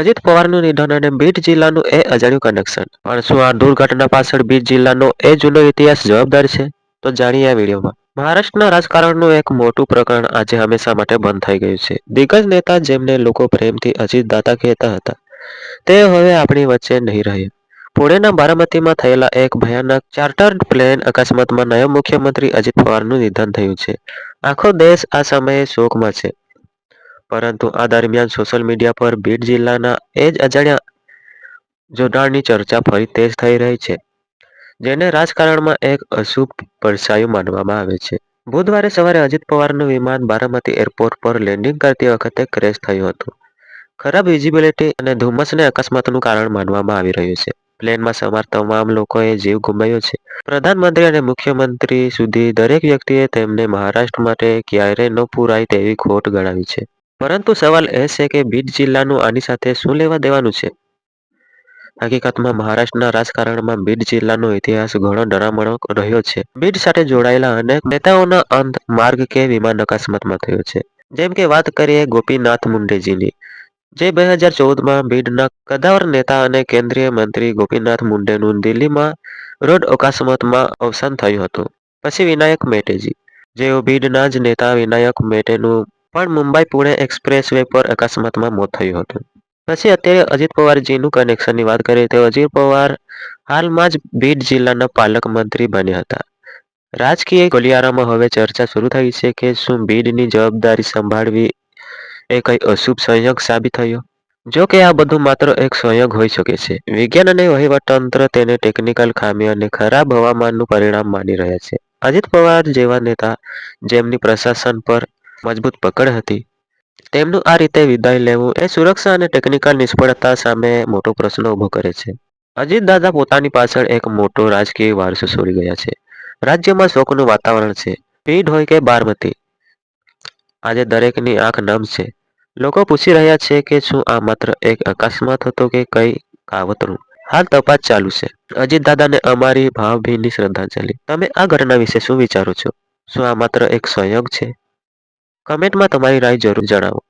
અજીત પવારનું નિધન અને બીડ જિલ્લાનું એ અજાણ્યું કનેક્શન પણ શું આ દુર્ઘટના પાછળ બીડ જિલ્લાનો એ જૂનો ઇતિહાસ જવાબદાર છે, તો જાણીએ આ વિડીયોમાં. મહારાષ્ટ્રના રાજકારણનું એક મોટું પ્રકરણ આજે હંમેશા માટે બંધ થઈ ગયું છે. દિગ્ગજ નેતા જેમને લોકો પ્રેમથી અજીત દાતા કહેતા હતા, તે હવે આપણી વચ્ચે નહીં રહે પુણેના બારામતીમાં થયેલા એક ભયાનક ચાર્ટર્ડ પ્લેન અકસ્માતમાં નાયબ મુખ્યમંત્રી અજીત પવારનું નિધન થયું છે. આખો દેશ આ સમયે શોકમાં છે. પરંતુ આ દરમિયાન સોશિયલ મીડિયા પર બીડ જિલ્લાના એ જ અજાણ્યા જોડાણની ચર્ચા ફરી તેજ થઈ રહી છે, જેને રાજકારણમાં એક અશુભ પડછાયું માનવામાં આવે છે. બુધવારે સવારે અજીત પવારનું વિમાન બારામતી એરપોર્ટ પર લેન્ડિંગ કરતી વખતે ક્રેશ થયું હતું. ખરાબ વિઝિબિલિટી અને ધુમ્મસને અકસ્માતનું કારણ માનવામાં આવી રહ્યું છે. પ્લેનમાં સવાર તમામ લોકોએ જીવ ગુમાવ્યો છે. પ્રધાનમંત્રી અને મુખ્યમંત્રી સુધી દરેક વ્યક્તિએ તેમને મહારાષ્ટ્ર માટે ક્યારેય ન પૂરાય તેવી ખોટ ગણાવી છે. પરંતુ સવાલ એ છે કે બીડ જિલ્લાનું આની સાથે શું લેવા દેવાનું છે? હકીકતમાં મહારાષ્ટ્રના રાજકારણમાં બીડ જિલ્લાનો ઇતિહાસ ઘણો ડરામણો રહ્યો છે. બીડ સાથે જોડાયેલા અનેક નેતાઓના અંત માર્ગ કે વિમાન અકસ્માતમાં થયો છે. જેમ કે વાત કરીએ ગોપીનાથ મુંડેજીની. જે બે હજાર ચૌદમાં બીડના કદાવર નેતા અને કેન્દ્રીય મંત્રી ગોપીનાથ મુંડેનું દિલ્હીમાં રોડ અકસ્માતમાં અવસાન થયું હતું. પછી વિનાયક મેટેજી. જેઓ બીડના જ નેતા વિનાયક મેટેનું પણ મુંબઈ પુણે એક્સપ્રેસ વે પર અકસ્માતમાં મોત થયું હતું. પછી અત્યારે અજીત પવારજીનું કનેક્શનની વાત કરીએ તો અજીત પવાર હાલમાં જ બીડ જિલ્લાના પાલક મંત્રી બન્યા હતા. રાજકીય ગલિયારામાં હવે ચર્ચા શરૂ થઈ છે કે શું બીડની જવાબદારી સંભાળવી એ કઈ અશુભ સંયોગ સાબિત થયો? જો કે આ બધું માત્ર એક સંયોગ હોઈ શકે છે. વિજ્ઞાન અને વહીવટતંત્ર તેને ટેકનિકલ ખામી અને ખરાબ હવામાનનું પરિણામ માની રહ્યા છે. અજીત પવાર જેવા નેતા જેમની પ્રશાસન પર મજબૂત પકડ હતી. તેમનું આ રીતે વિદાય લેવું એ સુરક્ષા અને ટેકનિકલ નિષ્ફળતા સામે મોટો પ્રશ્ન ઊભો કરે છે. અજીત દાદા પોતાની પાછળ એક મોટો રાજકીય વારસો છોડી ગયા છે. રાજ્યમાં શોકનું વાતાવરણ છે. પીઢ હોય કે બારમતી, આજે દરેકની આંખ નમ છે. લોકો પૂછી રહ્યા છે કે શું આ માત્ર એક અકસ્માત હતો કે કઈ કાવતરું? હાલ તપાસ ચાલુ છે. અજીત દાદાને અમારી ભાવભીની શ્રદ્ધાંજલિ. તમે આ ઘટના વિશે શું વિચારો છો? શું આ માત્ર એક સંયોગ છે? કમેન્ટમાં તમારી રાય જરૂર જણાવો.